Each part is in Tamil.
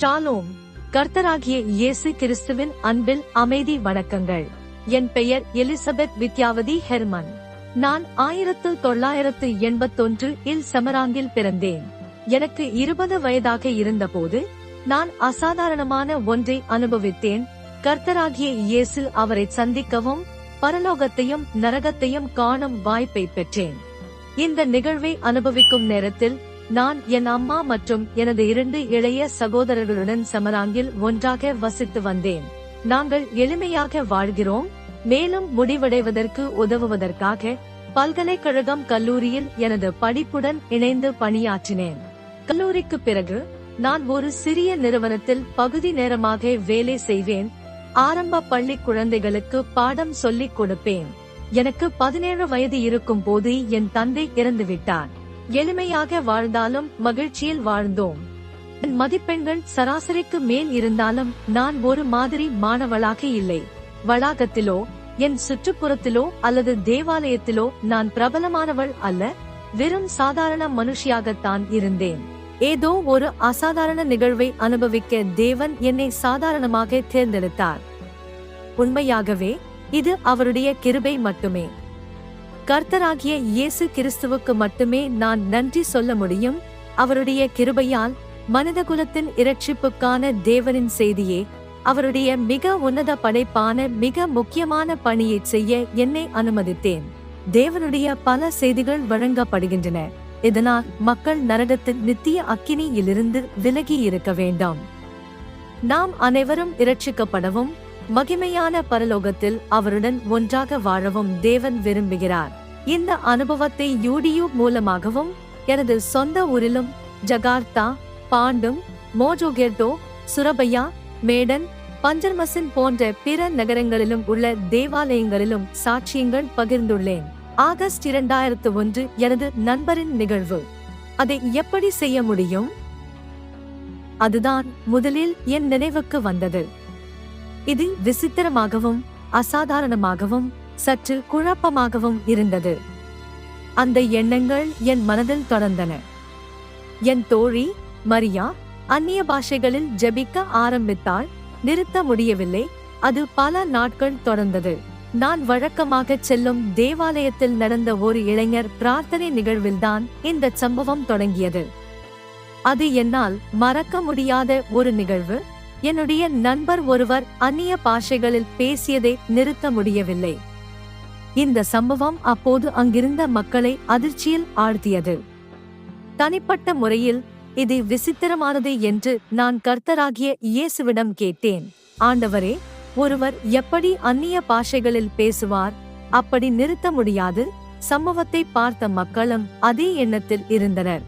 ஷாலோம் கர்த்தராகிய இயேசு கிறிஸ்துவின் அன்பில் அமைதி வணக்கங்கள். என் பெயர் எலிசபெத் வித்யாவதி ஹெர்மன். நான் ஆயிரத்து தொள்ளாயிரத்து எண்பத்தொன்று இல் செமராங்கில் பிறந்தேன். எனக்கு இருபது வயதாக இருந்தபோது நான் அசாதாரணமான ஒன்றை அனுபவித்தேன். கர்த்தராகிய இயேசு அவரை சந்திக்கவும் பரலோகத்தையும் நரகத்தையும் காணும் வாய்ப்பை பெற்றேன். இந்த நிகழ்வை அனுபவிக்கும் நேரத்தில் நான் என் அம்மா மற்றும் எனது இரண்டு இளைய சகோதரர்களுடன் சமராங்கில் ஒன்றாக வசித்து வந்தேன். நாங்கள் எளிமையாக வாழ்கிறோம். மேலும் முடிவடைவதற்கு உதவுவதற்காக பல்கலைக்கழகம் கல்லூரியில் எனது படிப்புடன் இணைந்து பணியாற்றினேன். கல்லூரிக்கு பிறகு நான் ஒரு சிறிய நிறுவனத்தில் பகுதி நேரமாக வேலை செய்வேன். ஆரம்ப பள்ளி குழந்தைகளுக்கு பாடம் சொல்லிக் கொடுப்பேன். எனக்கு பதினேழு வயது இருக்கும் போது என் தந்தை இறந்துவிட்டார். எளிமையாக வாழ்ந்தாலும் மகிழ்ச்சியில் வாழ்ந்தோம். என் மதிப்பெண்கள் சராசரிக்கு மேல் இருந்தாலும் நான் ஒரு மாதிரி மாணவளாக இல்லை. வளாகத்திலோ என் சுற்றுப்புறத்திலோ அல்லது தேவாலயத்திலோ நான் பிரபலமானவள் அல்ல வெறும் சாதாரண மனுஷியாகத்தான் இருந்தேன். ஏதோ ஒரு அசாதாரண நிகழ்வை அனுபவிக்க தேவன் என்னை சாதாரணமாக தேர்ந்தெடுத்தார். உண்மையாகவே இது அவருடைய கிருபை மட்டுமே. கர்த்தராகிய இயேசு கிறிஸ்துவுக்கு மட்டுமே நான் நன்றி சொல்ல முடியும். அவருடைய கிருபையால் மனிதகுலத்தின் இரட்சிப்புக்கான தேவனின் செய்தியே அவருடைய மிக உன்னத படைப்பான மிக முக்கியமான பணியை செய்ய என்னை அனுமதித்தேன். தேவனுடைய பல செய்திகள் வழங்கப்படுகின்றன. இதனால் மக்கள் நரகத்தின் நித்திய அக்கினியிலிருந்து விலகி இருக்க வேண்டாம். நாம் அனைவரும் இரட்சிக்கப்படவும் மகிமையான பரலோகத்தில் அவருடன் ஒன்றாக வாழவும் தேவன் விரும்புகிறார். இந்த அனுபவத்தை யூடியூப் மூலமாகவும் எனது சொந்த ஊரிலும் ஜகார்த்தா பாண்டும் மோஜோகெர்டோ சுரபையா மேடன் பஞ்சர்மசின் போன்ற பிற நகரங்களிலும் உள்ள தேவாலயங்களிலும் சாட்சியங்கள் பகிர்ந்துள்ளேன். ஆகஸ்ட் இரண்டாயிரத்து ஒன்று எனது நண்பரின் நிகழ்வு. அதை எப்படி செய்ய முடியும்? அதுதான் முதலில் என் நினைவுக்கு வந்தது. இது விசித்திரமாகவும் அசாதாரணமாகவும் சற்று குழப்பமாகவும் இருந்தது. அந்த எண்ணங்கள் என் மனதில் தொடர்ந்தன. என் தோழி மரியா அந்நிய பாஷைகளில் ஜெபிக்க ஆரம்பித்தால் நிறுத்த முடியவில்லை. அது பல நாட்கள் தொடர்ந்தது. நான் வழக்கமாக செல்லும் தேவாலயத்தில் நடந்த ஒரு இளைஞர் பிரார்த்தனை நிகழ்வில்தான் இந்த சம்பவம் தொடங்கியது. அது என்னால் மறக்க முடியாத ஒரு நிகழ்வு. என்னுடைய நண்பர் ஒருவர் அந்நிய பாஷைகளில் பேசியதை நிறுத்த முடியவில்லை. இந்த சம்பவம் அப்போது அங்கிருந்த மக்களை அதிர்ச்சியில் ஆழ்த்தியது. தனிப்பட்ட முறையில் இது விசித்திரமானது என்று நான் கர்த்தராகிய இயேசுவிடம் கேட்டேன். ஆண்டவரே ஒருவர் எப்படி அந்நிய பாஷைகளில் பேசுவார்? அப்படி நிறுத்த முடியாது. சம்பவத்தை பார்த்த மக்களும் அதே எண்ணத்தில் இருந்தனர்.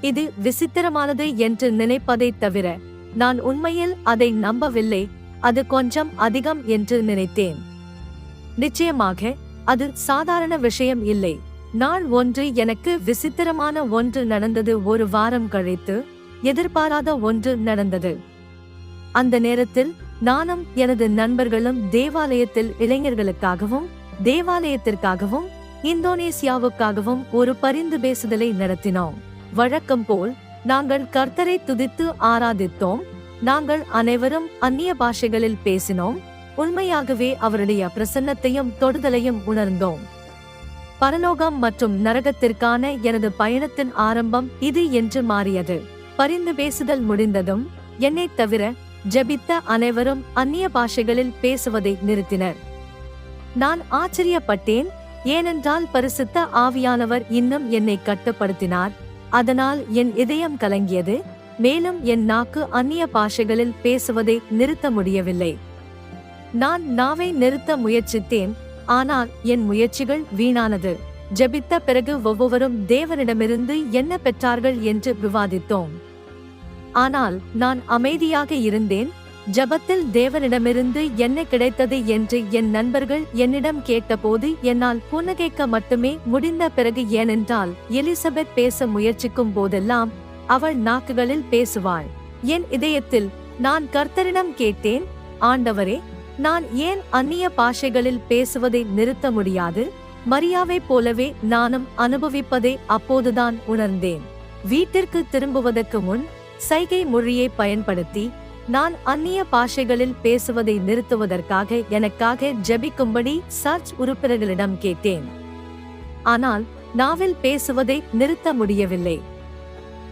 இது விசித்திரமானது என்று நினைப்பதை தவிர நான் உண்மையில் அதை நம்பவில்லை அது கொஞ்சம் அதிகம் என்று நினைத்தேன். நிச்சயமாக அது சாதாரண விஷயம் இல்லை. நாள் ஒன்று எனக்கு விசித்திரமான ஒன்று நடந்தது ஒரு வாரம் கழித்து எதிர்பாராத ஒன்று நடந்தது. அந்த நேரத்தில் நானும் எனது நண்பர்களும் தேவாலயத்தில் இளைஞர்களுக்காகவும் தேவாலயத்திற்காகவும் இந்தோனேசியாவுக்காகவும் ஒரு பரிந்து பேசுதலை நடத்தினோம். வழக்கம் போல் நாங்கள் கர்த்தரை துதித்து ஆராதித்தோம். நாங்கள் அனைவரும் அந்நிய பாஷைகளில் பேசினோம். உண்மையாகவே அவருடைய பிரசன்னத்தையும் தொடுதலையும் உணர்ந்தோம். பரலோகம் மற்றும் நரகத்திற்கான எனது பயணத்தின் ஆரம்பம் இது என்று மாறியது. பரிந்து பேசுதல் முடிந்ததும் என்னைத் தவிர ஜெபித்த அனைவரும் அந்நிய பாஷைகளில் பேசுவதை நிறுத்தினர். நான் ஆச்சரியப்பட்டேன் ஏனென்றால் பரிசுத்த ஆவியானவர் இன்னும் என்னை கட்டுப்படுத்தினார். அதனால் என் இதயம் கலங்கியது மேலும் என் நாக்கு அந்நிய பாஷைகளில் பேசுவதை நிறுத்த முடியவில்லை. நான் நாவை நிறுத்த முயற்சித்தேன் ஆனால் என் முயற்சிகள் வீணானது. ஜெபித்த பிறகு ஒவ்வொருவரும் தேவனிடமிருந்து என்ன பெற்றார்கள் என்று விவாதித்தோம். ஆனால் நான் அமைதியாக இருந்தேன் ஜபத்தில் தேவனிடமிருந்து என்ன கிடைத்தது? என்று என் நண்பர்கள் என்னிடம் கேட்டபோது என்னால் புன்னகைக்க மட்டுமே முடிந்த பிறகு ஏனென்றால் எலிசபெத் பேச முயற்சிக்கும் போதெல்லாம் அவள் நாக்குகளில் பேசுவாள். என் இதயத்தில் நான் கர்த்தரிடம் கேட்டேன். ஆண்டவரே நான் ஏன் அந்நிய பாஷைகளில் பேசுவதை நிறுத்த முடியாது? மரியாவைப் போலவே நானும் அனுபவிப்பதை அப்போதுதான் உணர்ந்தேன். வீட்டிற்கு திரும்புவதற்கு முன் சைகை மொழியை பயன்படுத்தி நான் அந்நிய பாஷைகளில் பேசுவதை நிறுத்துவதற்காக எனக்காக ஜெபிக்கும்படி சர்ச் உறுப்பினர்களிடம் கேட்டேன். ஆனால் நாவில் பேசுவதை நிறுத்த முடியவில்லை.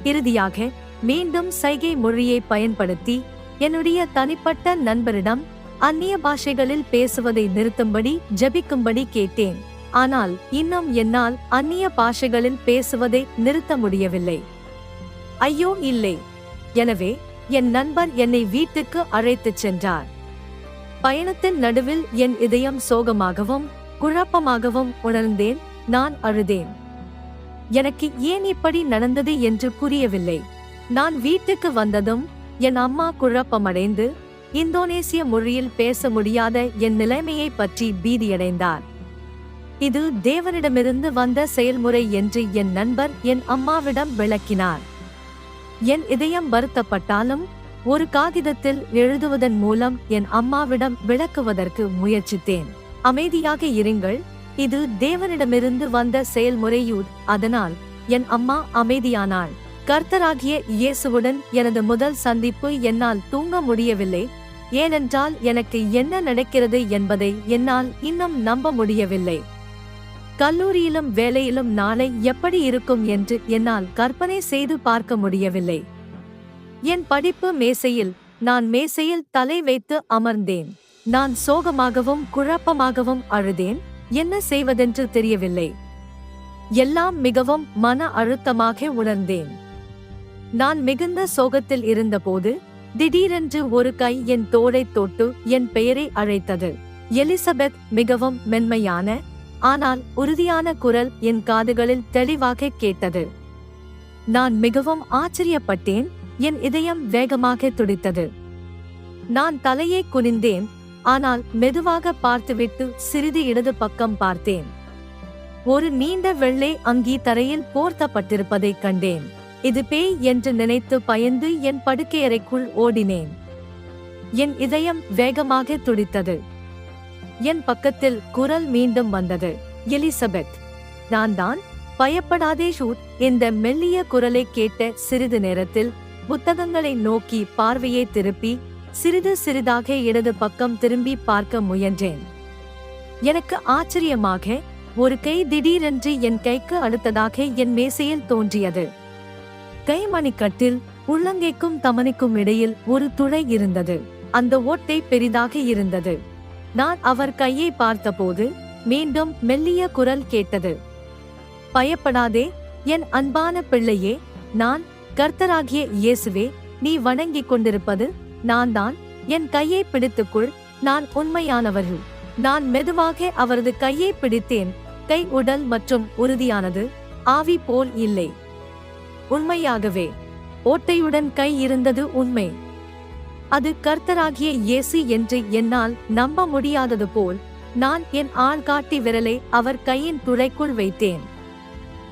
இறுதியாக மீண்டும் சைகை மொழியை பயன்படுத்தி என்னுடைய தனிப்பட்ட நண்பரிடம் அந்நிய பாஷைகளில் பேசுவதை நிறுத்தும்படி ஜெபிக்கும்படி கேட்டேன். ஆனால் இன்னும் என்னால் அந்நிய பாஷைகளில் பேசுவதை நிறுத்த முடியவில்லை. ஐயோ இல்லை. எனவே என் நண்பர் என்னை வீட்டுக்கு அழைத்துச் சென்றார். பயணத்தின் நடுவில் என் இதயம் சோகமாகவும் குழப்பமாகவும் உணர்ந்தேன் நான் அழுதேன். எனக்கு ஏன் இப்படி நடந்தது என்று புரியவில்லை. நான் வீட்டுக்கு வந்ததும் என் அம்மா குழப்பமடைந்து இந்தோனேசிய மொழியில் பேச முடியாத என் நிலைமையை பற்றி பீதியடைந்தார். இது தேவனிடமிருந்து வந்த செயல்முறை என்று என் நண்பர் என் அம்மாவிடம் விளக்கினார். என் இதயம் வருத்தப்பட்டாலும் ஒரு காகிதத்தில் எழுதுவதன் மூலம் என் அம்மாவிடம் விளக்குவதற்கு முயற்சித்தேன். அமைதியாக இருங்கள். இது தேவனிடமிருந்து வந்த செயல்முறையூர். அதனால் என் அம்மா அமைதியானாள். கர்த்தராகிய இயேசுவுடன் எனது முதல் சந்திப்பு என்னால் தூங்க முடியவில்லை. ஏனென்றால் எனக்கு என்ன நடக்கிறது என்பதை என்னால் இன்னும் நம்ப முடியவில்லை. கல்லூரியிலும் வேலையிலும் நாளை எப்படி இருக்கும் என்று என்னால் கற்பனை செய்து பார்க்க முடியவில்லை. என் படிப்பு மேசையில் நான் மேசையில் தலை வைத்து அமர்ந்தேன். நான் சோகமாகவும் குழப்பமாகவும் அழுதேன். என்ன செய்வதென்று தெரியவில்லை. எல்லாம் மிகவும் மன அழுத்தமாக உணர்ந்தேன். நான் மிகுந்த சோகத்தில் இருந்தபோது திடீரென்று ஒரு கை என் தோளை தொட்டு என் பெயரை அழைத்தது. எலிசபெத் மிகவும் மென்மையான ஆனால் உறுதியான குரல் என் காதுகளில் தெளிவாக கேட்டது. நான் மிகவும் ஆச்சரியப்பட்டேன் என் இதயம் வேகமாக துடித்தது. நான் தலையை குனிந்தேன் ஆனால் மெதுவாக பார்த்துவிட்டு சிறிது இடது பக்கம் பார்த்தேன். ஒரு நீண்ட வெள்ளை அங்கி தரையில் போர்த்தப்பட்டிருப்பதைக் கண்டேன். இது பேய் என்று நினைத்து பயந்து என் படுக்கையறைக்குள் ஓடினேன். என் இதயம் வேகமாக துடித்தது. என் பக்கத்தில் குரல் மீண்டும் வந்தது. எலிசபெத் நான் தான்? பயப்படாதே ஷூட் இந்த மெல்லிய குரலை கேட்ட சிறிது நேரத்தில் புத்தகங்களை நோக்கி பார்வையை திருப்பி சிறிது சிறிதாக இடது பக்கம் திரும்பி பார்க்க முயன்றேன். எனக்கு ஆச்சரியமாக ஒரு கை திடீரென்று என் கைக்கு அடுத்ததாக என் மேசையில் தோன்றியது. கைமணிக்கட்டில் உள்ளங்கைக்கும் தமனிக்கும் இடையில் ஒரு துளை இருந்தது. அந்த ஓட்டை பெரிதாக இருந்தது. நான் அவர் கையை பார்த்தபோது மீண்டும் மெல்லிய குரல் கேட்டது. பயப்படாதே என் அன்பான பிள்ளையே நான் கர்த்தராகிய இயேசுவே நீ வணங்கிக் கொண்டிருப்பது நான் தான். என் கையை பிடித்துக்குள் நான் உண்மையானவர்கள். நான் மெதுவாக அவரது கையை பிடித்தேன். கை உடல் மற்றும் உறுதியானது ஆவி போல் இல்லை. உண்மையாகவே ஓட்டையுடன் கை இருந்தது உண்மை. அது கர்த்தராகிய இயேசு என்று என்னால் நம்ப முடியாதது போல் நான் என் ஆள்காட்டி விரலை அவர் கையின் துளைக்குள் வைத்தேன்.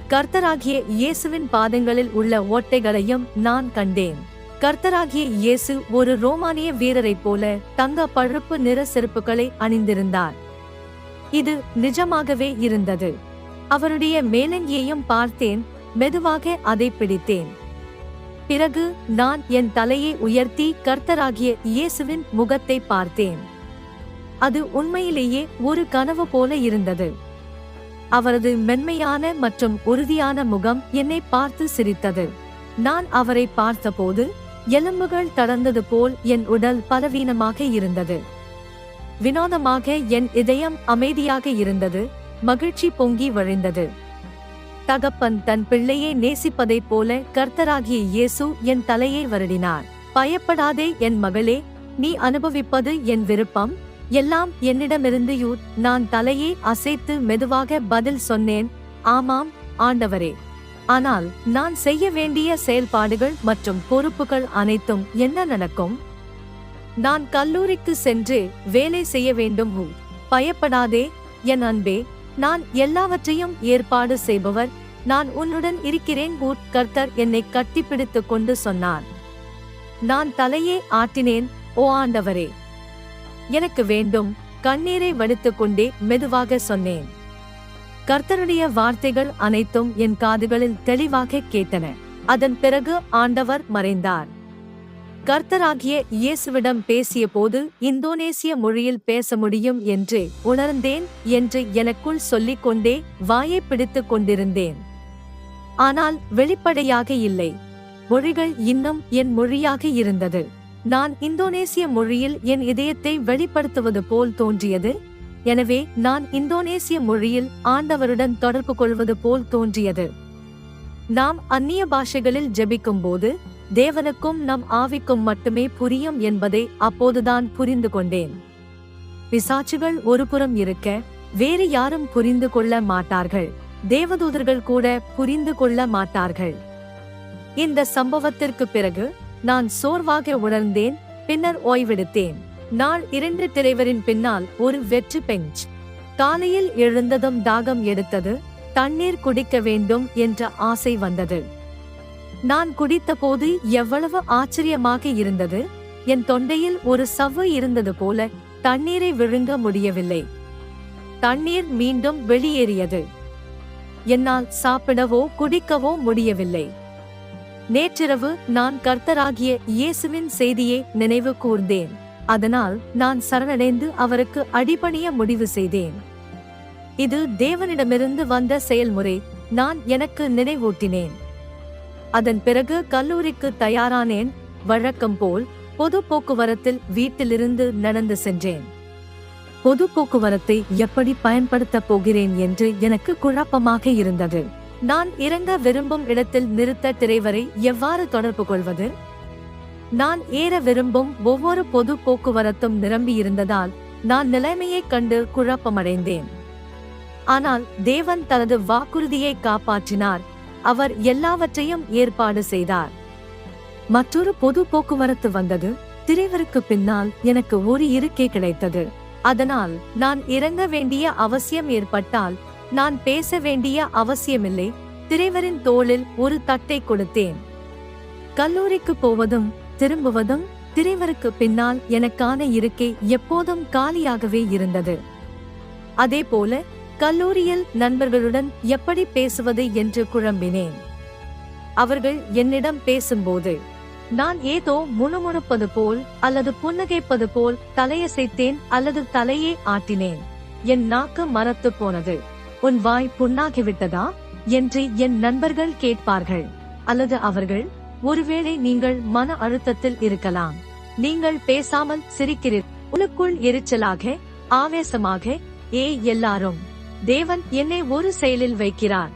கர்த்தராகிய இயேசுவின் பாதங்களில் உள்ள ஓட்டைகளையும் நான் கண்டேன். கர்த்தராகிய இயேசு ஒரு ரோமானிய வீரரைப் போல தங்க பழுப்பு நிற செருப்புகளை அணிந்திருந்தார். இது நிஜமாகவே இருந்தது. அவருடைய மேலங்கியையும் பார்த்தேன் மெதுவாக அதை பிடித்தேன். பிறகு நான் என் தலையை உயர்த்தி கர்த்தராகிய இயேசுவின் முகத்தை பார்த்தேன். அது உண்மையிலேயே ஒரு கனவு போல இருந்தது. அவரது மென்மையான மற்றும் உறுதியான முகம் என்னை பார்த்து சிரித்தது. நான் அவரை பார்த்தபோது எலும்புகள் தளர்ந்தது போல் என் உடல் பலவீனமாக இருந்தது. வினோதமாக என் இதயம் அமைதியாக இருந்தது. மகிழ்ச்சி பொங்கி வழிந்தது. தகப்பன் தன் பிள்ளையை நேசிப்பதைப் போல கர்த்தராகிய இயேசு என் தலையை வருடினார். பயப்படாதே என் மகளே நீ அனுபவிப்பது என் விருப்பம். எல்லாம் என்னிடமிருந்து யூ நான் தலையை அசைத்து மெதுவாக பதில் சொன்னேன். ஆமாம் ஆண்டவரே. ஆனால் நான் செய்ய வேண்டிய செயல்பாடுகள் மற்றும் பொறுப்புகள் அனைத்தும் என்ன நடக்கும்? நான் கல்லூரிக்கு சென்று வேலை செய்ய வேண்டும் பயப்படாதே என் அன்பே. நான் எல்லாவற்றையும் ஏற்பாடு செய்பவர். நான் உன்னுடன் இருக்கிறேன் கூட் கர்த்தர் என்னை கட்டிப்பிடித்து கொண்டு சொன்னார். நான் தலையே ஆட்டினேன் ஓ ஆண்டவரே. எனக்கு வேண்டும் கண்ணீரை வடித்து கொண்டே மெதுவாக சொன்னேன். கர்த்தருடைய வார்த்தைகள் அனைத்தும் என் காதுகளில் தெளிவாக கேட்டன. அதன் பிறகு ஆண்டவர் மறைந்தார். கர்த்தராகிய இயேசுவிடம் பேசியபோது இந்தோனேசிய மொழியில் பேச முடியும் என்று உணர்ந்தேன் என்று எனக்குள் சொல்லிக் கொண்டே வாயை பிடித்துக் கொண்டிருந்தேன். ஆனால் வெளிப்படையாக இல்லை. மொழிகள் இன்னும் என் மொழியாக இருந்தது. நான் இந்தோனேசிய மொழியில் என் இதயத்தை வெளிப்படுத்துவது போல் தோன்றியது. எனவே நான் இந்தோனேசிய மொழியில் ஆண்டவருடன் தொடர்பு கொள்வது போல் தோன்றியது. நாம் அந்நிய பாஷைகளில் ஜெபிக்கும்போது தேவனுக்கும் நம் ஆவிக்கும் மட்டுமே புரியும் என்பதை அப்போதுதான் புரிந்து கொண்டேன். பிசாச்சுகள் ஒருபுறம் இருக்க வேறு யாரும் புரிந்து கொள்ள மாட்டார்கள். தேவதூதர்கள் கூட புரிந்து கொள்ள மாட்டார்கள். இந்த சம்பவத்திற்கு பிறகு நான் சோர்வாக உணர்ந்தேன் பின்னர் ஓய்வெடுத்தேன். நாள் இரண்டு திரைவரின் பின்னால் ஒரு வெற்று பெஞ்ச். காலையில் எழுந்ததும் தாகம் எடுத்தது தண்ணீர் குடிக்க வேண்டும் என்ற ஆசை வந்தது. நான் குடித்தபோது எவ்வளவு ஆச்சரியமாக இருந்தது. என் தொண்டையில் ஒரு சவ்வு இருந்தது போல தண்ணீரை விழுங்க முடியவில்லை. தண்ணீர் மீண்டும் வெளியேறியது. என்னால் சாப்பிடவோ குடிக்கவோ முடியவில்லை. நேற்றிரவு நான் கர்த்தராகிய இயேசுவின் செய்தியை நினைவு கூர்ந்தேன். அதனால் நான் சரணடைந்து அவருக்கு அடிபணிய முடிவு செய்தேன். இது தேவனிடமிருந்து வந்த செயல்முறை. நான் எனக்கு நினைவூட்டினேன். அதன் பிறகு கல்லூரிக்கு தயாரானேன். வழக்கம் போல் பொது போக்குவரத்தில் வீட்டிலிருந்து நடந்து சென்றேன். பொது போக்குவரத்தை எப்படி பயன்படுத்தப் போகிறேன் என்று எனக்கு குழப்பமாக இருந்தது. நான் இறங்க விரும்பும் இடத்தில் நிறுத்த திரைவரை எவ்வாறு தொடர்பு கொள்வது? நான் ஏற விரும்பும் ஒவ்வொரு பொது போக்குவரத்தும் நிரம்பியிருந்ததால் நான் நிலைமையைக் கண்டு குழப்பமடைந்தேன். ஆனால் தேவன் தனது வாக்குறுதியை காப்பாற்றினார். அவர் எல்லாவற்றையும் ஏற்பாடு செய்தார். மற்றொரு பொது போக்குவரத்து வந்தது. திரைவருக்கு பின்னால் எனக்கு ஒரு இருக்கை கிடைத்தது. அதனால் நான் இறங்க வேண்டிய அவசியம் ஏற்பட்டால் நான் பேச வேண்டிய அவசியமில்லை. திரைவரின் தோளில் ஒரு தட்டை கொடுத்தேன். கல்லூரிக்கு போவதும் திரும்புவதும் திரைவருக்கு பின்னால் எனக்கான இருக்கை எப்போதும் காலியாகவே இருந்தது. அதே போல கல்லூரியில் நண்பர்களுடன் எப்படி பேசுவது என்று குழம்பினேன். அவர்கள் என்னிடம் பேசும்போது நான் ஏதோ முணுமுணுப்பது போல் அல்லது புன்னகைப்பது போல் தலையசைத்தேன் அல்லது தலையே ஆட்டினேன். என் நாக்கு மரத்து போனது. உன் வாய் புண்ணாகிவிட்டதா? என்று என் நண்பர்கள் கேட்பார்கள். அல்லது அவர்கள் ஒருவேளை நீங்கள் மன அழுத்தத்தில் இருக்கலாம். நீங்கள் பேசாமல் சிரிக்கிறீர். உனக்குள் எரிச்சலாக ஆவேசமாக ஏ எல்லாரும். தேவன் என்னை ஒரு செயலில் வைக்கிறார்.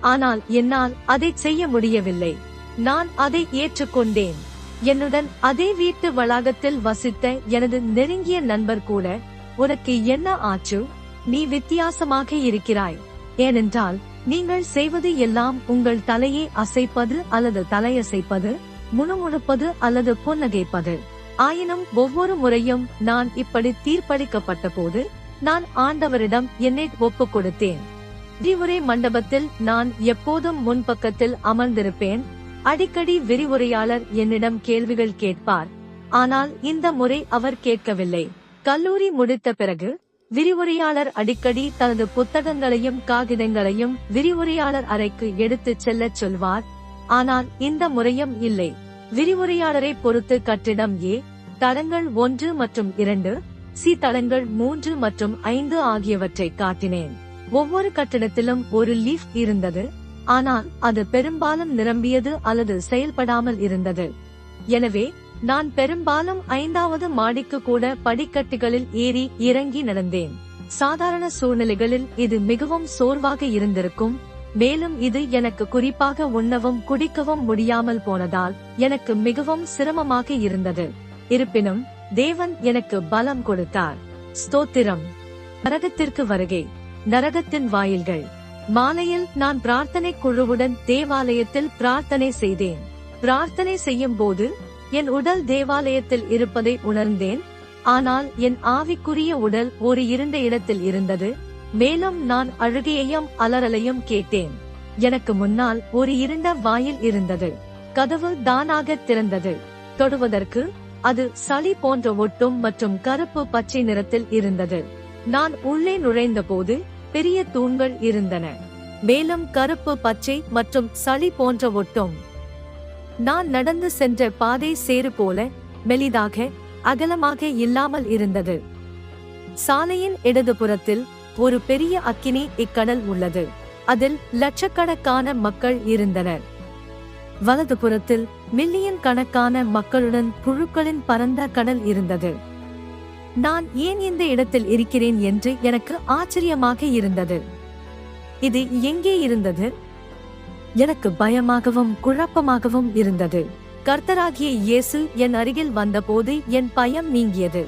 ஆனால் என்னால் அதை செய்ய முடியவில்லை. நான் அதை ஏற்றுக்கொண்டேன். என்னுடன் அதே வீட்டு வளாகத்தில் வசித்த எனது நெருங்கிய நண்பர் கூட உனக்கு என்ன ஆச்சு? நீ வித்தியாசமாக இருக்கிறாய். ஏனென்றால் நீங்கள் செய்வது எல்லாம் உங்கள் தலையை அசைப்பது அல்லது தலையசைப்பது முணுமுணுப்பது அல்லது புன்னகைப்பது. ஆயினும் ஒவ்வொரு முறையும் நான் இப்படி தீர்ப்பளிக்கப்பட்ட போது நான் ஆண்டவரிடம் என்னை ஒப்புக் கொடுத்தேன் விரிவுரை மண்டபத்தில் நான் எப்போதும் முன்பக்கத்தில் அமர்ந்திருப்பேன். அடிக்கடி விரிவுரையாளர் என்னிடம் கேள்விகள் கேட்பார். ஆனால் இந்த முறை அவர் கேட்கவில்லை. கல்லூரி முடித்த பிறகு விரிவுரையாளர் அடிக்கடி தனது புத்தகங்களையும் காகிதங்களையும் விரிவுரையாளர் அறைக்கு எடுத்துச் செல்லச் சொல்வார். ஆனால் இந்த முறையும் இல்லை. விரிவுரையாளரை பொறுத்து கட்டிடம் ஏ தடங்கள் ஒன்று மற்றும் இரண்டு சி தளங்கள் மூன்று மற்றும் ஐந்து ஆகியவற்றை காட்டினேன். ஒவ்வொரு கட்டிடத்திலும் ஒரு லீஃப் இருந்தது. ஆனால் அது பெரும்பாலும் நிரம்பியது அல்லது செயல்படாமல் இருந்தது. எனவே நான் பெரும்பாலும் ஐந்தாவது மாடிக்கு கூட படிக்கட்டுகளில் ஏறி இறங்கி நடந்தேன். சாதாரண சூழ்நிலைகளில் இது மிகவும் சோர்வாக இருந்திருக்கும். மேலும் இது எனக்கு குறிப்பாக உண்ணவும் குடிக்கவும் முடியாமல் போனதால் எனக்கு மிகவும் சிரமமாக இருந்தது. இருப்பினும் தேவன் எனக்கு பலம் கொடுத்தார். ஸ்தோத்திரம். நரகத்திற்கு வருகை. நரகத்தின் வாயில்கள். மாலையில் நான் பிரார்த்தனை குழுவுடன் தேவாலயத்தில் பிரார்த்தனை செய்தேன். பிரார்த்தனை செய்யும் போது என் உடல் தேவாலயத்தில் இருப்பதை உணர்ந்தேன். ஆனால் என் ஆவிக்குரிய உடல் ஒரு இருண்ட இடத்தில் இருந்தது. மேலும் நான் அழுகையையும் அலறலையும் கேட்டேன். எனக்கு முன்னால் ஒரு இருண்ட வாயில் இருந்தது. கதவு தானாக திறந்தது. தொடுவதற்கு அது சளி போன்ற ஒட்டும் மற்றும் கருப்பு பச்சை நிறத்தில் இருந்தது. நான் உள்ளே நுழைந்த போது பெரிய தூண்கள் இருந்தன. மேலும் கருப்பு பச்சை மற்றும் சளி போன்ற ஒட்டும் நான் நடந்து சென்ற பாதை சேறு போல மெலிதாக அகலமாக இல்லாமல் இருந்தது. சாலையின் இடதுபுறத்தில் ஒரு பெரிய அக்கினி இக்கடல் உள்ளது. அதில் லட்சக்கணக்கான மக்கள் இருந்தனர். வலதுபுறத்தில் மில்லியன் கணக்கான மக்களுடன் புழுக்களின் பரந்த கடல் இருந்தது. நான் ஏன் இந்த இடத்தில் இருக்கிறேன் என்று எனக்கு ஆச்சரியமாக இருந்தது. இது எங்கே இருந்தது? எனக்கு பயமாகவும் குழப்பமாகவும் இருந்தது. கர்த்தராகிய இயேசு என் அருகில் வந்தபோது என் பயம் நீங்கியது.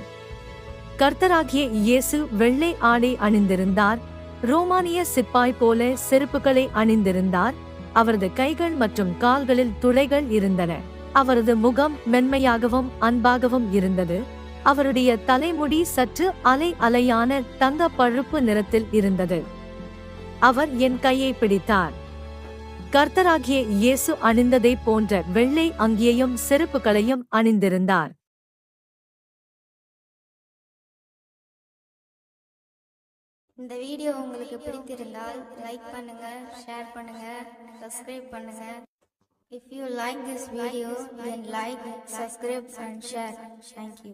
கர்த்தராகிய இயேசு வெள்ளை ஆடை அணிந்திருந்தார் ரோமானிய சிப்பாய் போல செருப்புகளை அணிந்திருந்தார் அவரது கைகள் மற்றும் கால்களில் துளைகள் இருந்தன. அவரது முகம் மென்மையாகவும் அன்பாகவும் இருந்தது. அவருடைய தலைமுடி சற்று அலை அலையான தங்க பழுப்பு நிறத்தில் இருந்தது. அவர் என் கையை பிடித்தார். கர்த்தராகிய இயேசு அணிந்ததை போன்ற வெள்ளை அங்கியையும் செருப்புகளையும் அணிந்திருந்தார். இந்த வீடியோ உங்களுக்கு பிடித்திருந்தால் லைக் பண்ணுங்க ஷேர் பண்ணுங்க சப்ஸ்கிரைப் பண்ணுங்க. If you like this video then like subscribe and share thank you